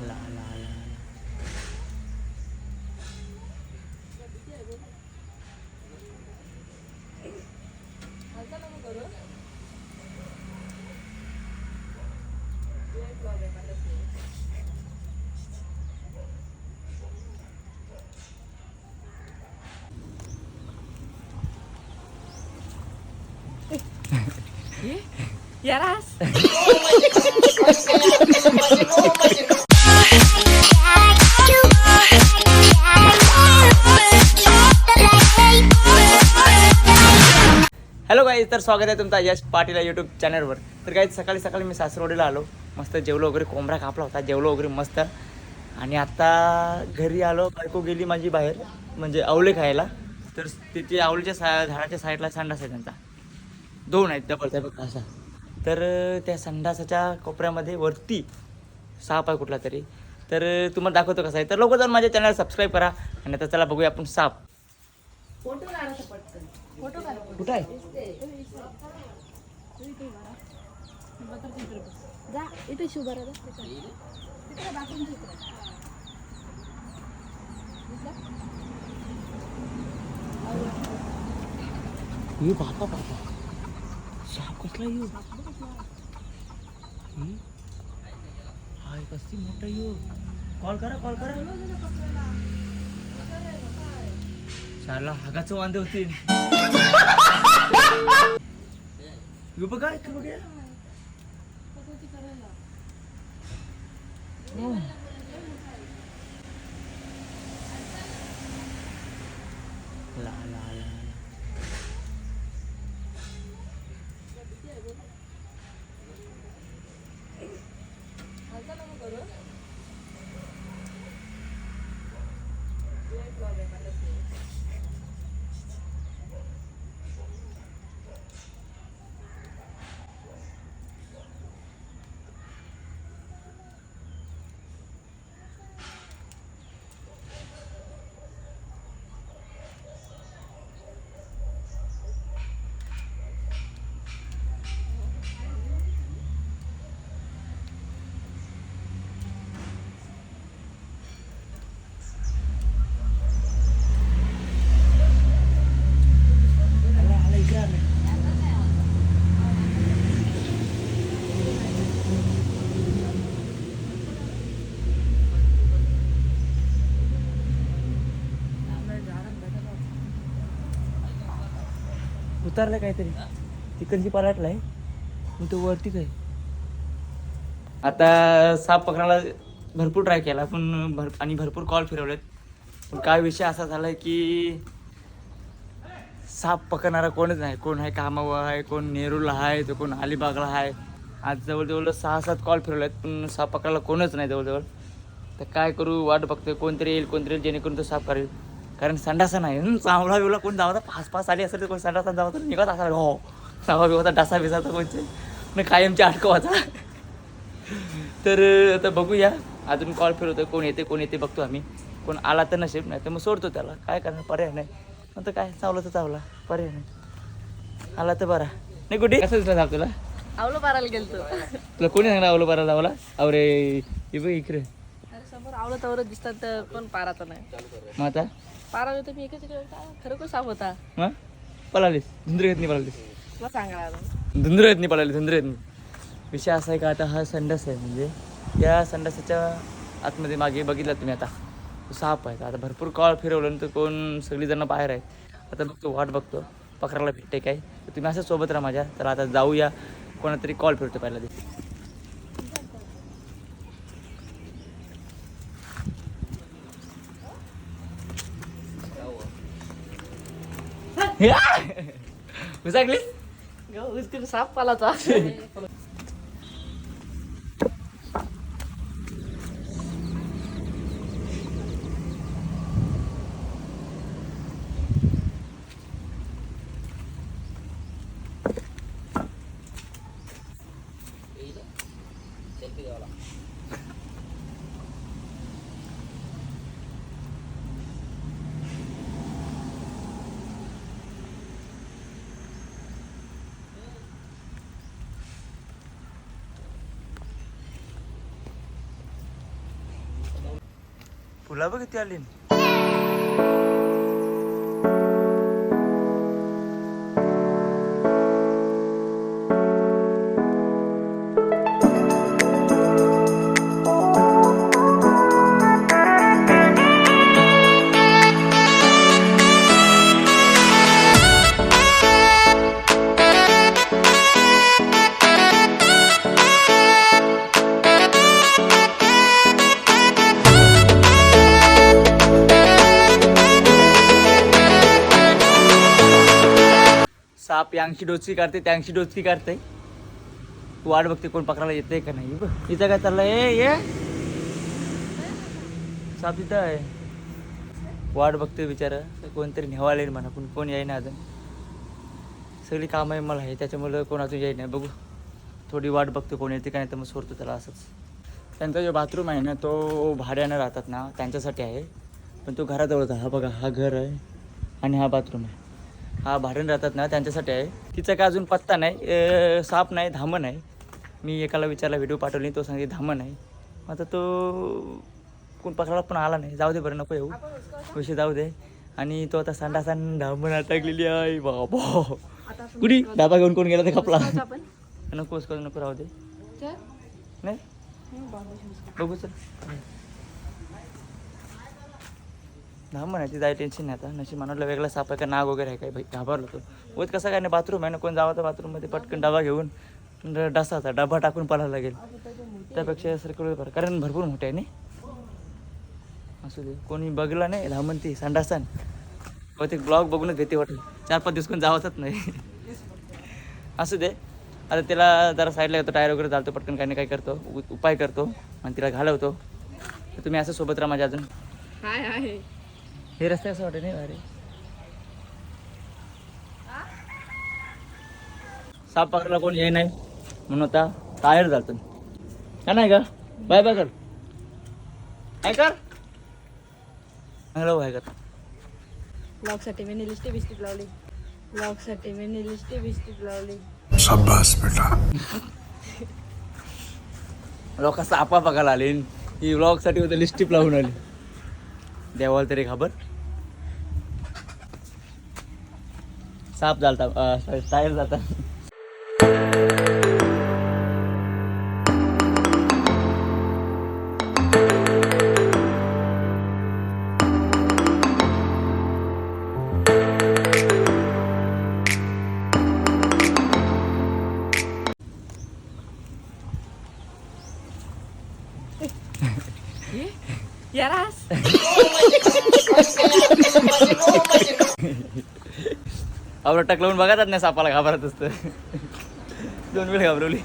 la la la Yeah, Ras. Oh my God. स्वागत आहे तुमचं यश पाटील यूट्यूब चॅनलवर तर काही सकाळी सकाळी मी सासरवाडीला आलो. मस्त जेवलो वगैरे कोंबडा कापला होता जेवलो वगैरे मस्त. आणि आता घरी आलो बायको गेली माझी बाहेर म्हणजे आवळे खायला. तर तिथे आवळीच्या सा झाडाच्या साईडला संडास आहे त्यांचा. दोन आहेत डबल त्या बघ असा. तर त्या संडासाच्या कोपऱ्यामध्ये वरती साप आहे कुठला तरी. तर तुम्हाला दाखवतो कसा आहे. तर लवकर जाऊन माझ्या चॅनल सबस्क्राईब करा. आणि आता चला बघूया आपण साप. कुठं आहे? जा इथे शुभ तिकडे बाथरूम तिकडे ये बापा बापा साप कसला येऊ हाय कसली मोठा येऊ कॉल करा कॉल करा. शाला हागाचं वांदे होतील येऊ बघा इथं बघूया हो. ला ला ला ला. आला आला इकडे आला उतरलं काहीतरी. तिकडची पलाटला आहे. मग तो वरती आहे आता साप पकडायला भरपूर ट्राय केला पण भर आणि भरपूर कॉल फिरवलेत. पण काय विषय असा झाला की साप पकडणारा कोणच नाही. कोण आहे कामावर आहे कोण नेरूला आहे तर कोण अलिबागला आहे. आज जवळजवळ सहा सात कॉल फिरवलेत पण साप पकडायला कोणच नाही जवळजवळ. तर काय करू वाट बघतोय कोणतरी येईल कोणतरी येईल जेणेकरून तो साप करेल. कारण संडासा नाही. चावला बिवला कोण जावता पाच पाच आली असेल तर कोण संडासा जावं तर निघत असा हो. सावा बिवता डासा बिसाचा कोणचे? कायमचे अडकवाचा तर आता बघूया. अजून कॉल फिरवतोय. कोण येते कोण येते बघतो आम्ही. कोण आला तर नसेल नाही तर मग सोडतो त्याला. काय करणार? पर्याय नाही. नंतर काय? चावलं तर चावला. पर्याय नाही. आला तर बरा. नाही कुठे कसं दिसला साप तुला? आवलं बारायला गेलतो. तुला कोणी सांगणार आवलं बरा हे बघ इकडे. अरे समोर आवलं तर दिसतात कोण पाराचा नाही. मग आता? पारा होतं मी एकच. खरोखर साप होता. मग पळालीस. धुंद्र येत नाही पळालीस. तुला सांगा अजून धुंद्र येत नाही पळाली धुंद्र येत नाही. विषय असा आहे का आता हा संडास आहे. म्हणजे या संडासाच्या आतमध्ये मागे बघितला तुम्ही आता. तो साप आहे. आता भरपूर कॉल फिरवलं तर कोण सगळी बाहेर आहेत. आता बघतो वाट बघतो. पकडायला भेटते काय. तुम्ही असं सोबत राहा माझ्या. तर आता जाऊया. कोणातरी कॉल फिरतो पहिला ते उसाकलीस तिकडे साप पालाचा फुला बघ किती आली ऐंशी डोसकी काढते ते ऐंशी डोसकी काढते. तू वाट बघते कोण पकडायला येते का नाही. बघ इथं काय चाललंय? ए ये. साप तिथं आहे. वाट बघते बिचारा. कोणतरी नेवायला येईल म्हणा पण कोण येईना अजून. सगळी कामं आहे मला आहे त्याच्यामुळं कोण अजून येई नाही बघू. थोडी वाट बघते कोण येते का नाही तर मग सोडतो त्याला असंच. त्यांचा जो बाथरूम आहे ना तो भाड्यानं राहतात ना त्यांच्यासाठी आहे. पण तो घराजवळचा हा बघा हा घर आहे आणि हा बाथरूम आहे. हा भाड्यानं राहतात ना त्यांच्यासाठी आहे. तिचा काय अजून पत्ता नाही साप नाही धामण आहे. मी एकाला विचारला व्हिडिओ पाठवली. तो सांगितले धामण आहे. आता तो कोण पकडायला पण आला नाही. जाऊ दे बरं नको येऊ. विषय जाऊ दे. आणि तो आता संडासान धामण अटकलेली आहे. बाबा. कुणी डाबा घेऊन कोण गेला तर खपला. नको नको राहू दे. नाही? बघू चल. हा म्हणायची जाय टेन्शन नाही आता. नशी म्हणाला वेगळा साप आहे का नाग वगैरे आहे काय? भाई घाबरलो तो. उत कसं काय नाही बाथरूम आहे ना कोण जावं तर बाथरूममध्ये पटकन डबा घेऊन डसाचा डबा टाकून पळायला लागेल. त्यापेक्षा सरकळ बरं. कारण भरपूर मोठे आहे नाही असू दे कोणी बघला नाही धामंती संडासन. बहुतेक ब्लॉग बघूनच घेते वाटेल. चार पाच दिवस कोण जावतच नाही. असू दे. आता त्याला जरा साईडला येतो टायर वगैरे चालतो पटकन काही ना काही करतो उपाय करतो आणि तिला घालवतो. तुम्ही असं सोबत राहा माझ्या अजून. हाय आहे हे रस्ते असं वाटत नाही अरे साप पकडला कोण ये नाही म्हणून आता टायर जातो का नाही का? बाय बाय कर. काय कर. चांगलं बाय कर. ब्लॉगसाठी मी लिस्टी बिस्टिक लावली. ब्लॉगसाठी मी लिस्टी बिस्टिक लावली. शाबाश बेटा. लोक सापा बघायला आले. ही व्लॉगसाठी होतं लिस्टिप लावून आली. देवाला तरी खबर साप चालता टायर जाता आवडत टाकलं बघातात नाही सापाला घाबरत असतं. दोन वेळ घाबरवली.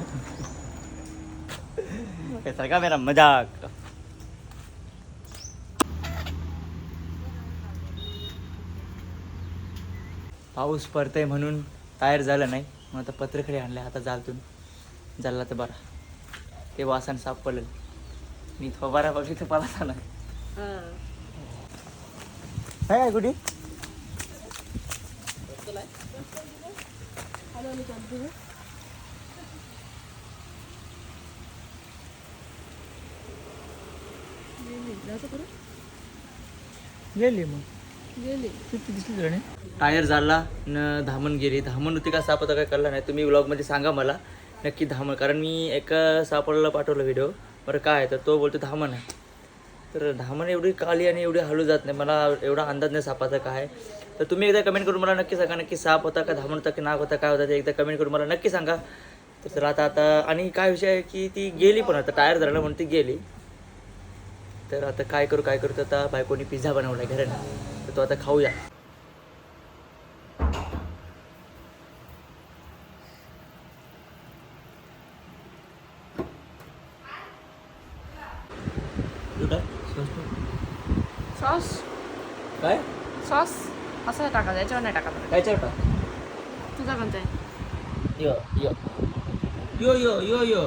काय सरका मेरा मजाक. पाऊस पडतंय म्हणून टायर झालं नाही. मग आता पत्रखडी आणले आता जालतून झाला तर बरा. ते वासन साप पडलं. मी थोबारा बघितलं पळाला नाही. काय कुठे? गेली मग. गेली किती दिसली जणे टायर झाला न धामण गेली. धामण होती का साप होता काय कळला नाही. तुम्ही व्लॉगमध्ये सांगा मला. नक्की धामण. कारण मी एका सापडाला पाठवलं व्हिडिओ बरं काय तर तो बोलतो धामण आहे. तर धामण एवढी काली आणि एवढी हलू जात नाही. मला एवढा अंदाज नाही सापाचा काय तर तुम्ही एकदा कमेंट करून मला नक्की सांगा नक्की साप होता का धामण होता की नाग होता काय होता ते एकदा कमेंट करून मला नक्की सांगा. तर आता आता आणि काय विषय आहे की ती गेली पण आता टायर धरलं म्हणून ती गेली. तर आता काय करू काय करू तर आता बायकोनी पिझ्झा बनवला घरानं. तर तो आता खाऊया. सॉस काय? सॉस असं टाका याच्यावर नाही टाका काय चवटा तुझा कोणता आहे? यो यो. यो यो यो यो?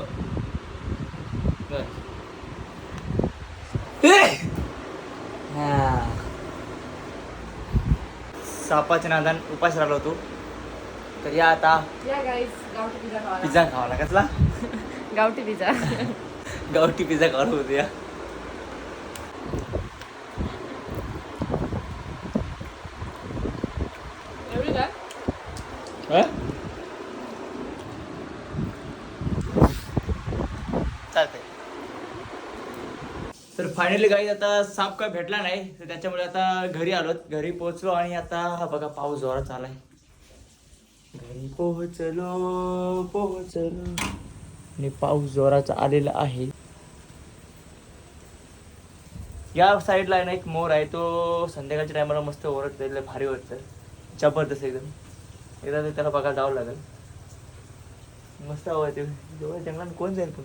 हा. सापाच्या नादान उपास राहिलो होतो. तर या आता. पिझ्झा खावा खावा कसला? गावठी पिझ्झा गावठी पिझ्झा खावा होतो या. तर फायनली काही आता साप काय भेटला नाही तर त्याच्यामुळे आता घरी आलो घरी पोहोचलो आणि आता हा बघा पाऊस जोरात आलाय घरी पोहोचलो पोहोचलो. आणि पाऊस जोराचा आलेला आहे. या साईडला आहे ना एक मोर आहे तो संध्याकाळच्या टायमाला मस्त ओरत लय भारी वाटतं. जबरदस्त एकदम. एकदा त्याला बघायला जावं लागेल. मस्त आवडते ते. जंगलात कोण जाईल पण.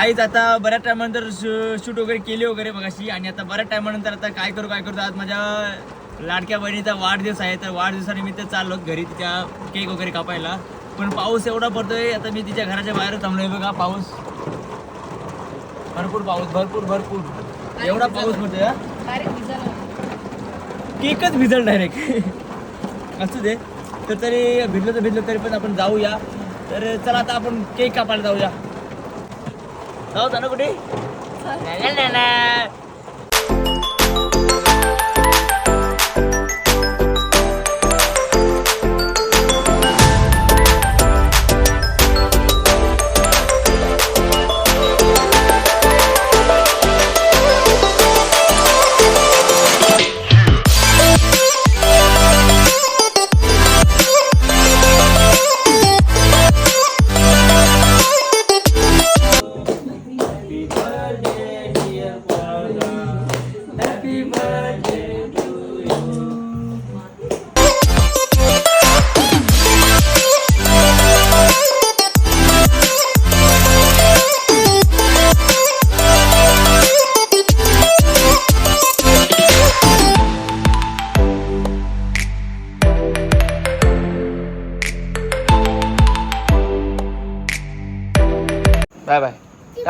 गाईच आता बऱ्याच टायमानंतर शूट वगैरे केली वगैरे बघाशी आणि आता बऱ्याच टायमानंतर आता काय करू काय करू? आज माझ्या लाडक्या बहिणीचा वाढदिवस आहे तर वाढदिवसानिमित्त चाललो घरी तिच्या केक वगैरे कापायला. पण पाऊस एवढा पडतोय आता मी तिच्या घराच्या बाहेर थांबलोय बघा पाऊस. भरपूर पाऊस भरपूर भरपूर. एवढा पाऊस पडतोय केकच भिजल डायरेक्ट असू दे. तर तरी भिजलं तर भिजलं तरी पण आपण जाऊया. तर चला आता आपण केक कापायला जाऊया. जाऊ ना कुठे ना, ना, ना, ना.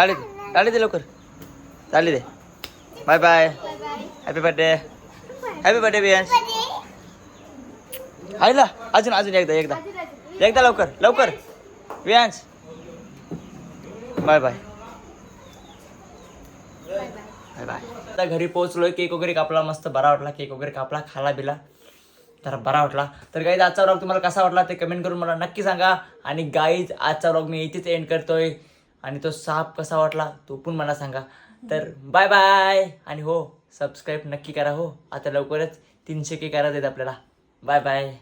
बाय चालेल चालेल दे लवकर. चालेल दे. Bye bye happy birthday happy birthday Biyansh आईला अजून अजून एकदा एकदा. एकदा लवकर लवकर. Biyansh bye bye bye bye आता घरी पोहोचलोय केक वगैरे कापला मस्त बरा वाटला केक वगैरे कापला खाला बिला. तर बरा वाटला. तर गाईज आजचा व्लॉग तुम्हाला कसा वाटला ते कमेंट करून मला नक्की सांगा. आणि गाईज आजचा व्लॉग मी इथेच एंड करतोय. आणि तो साप कसा वाटला तो पण मला सांगा. तर बाय बाय आणि हो सबस्क्राईब नक्की करा हो. आता लवकरच तीनशे के करायचे आहेत आपल्याला. Bye bye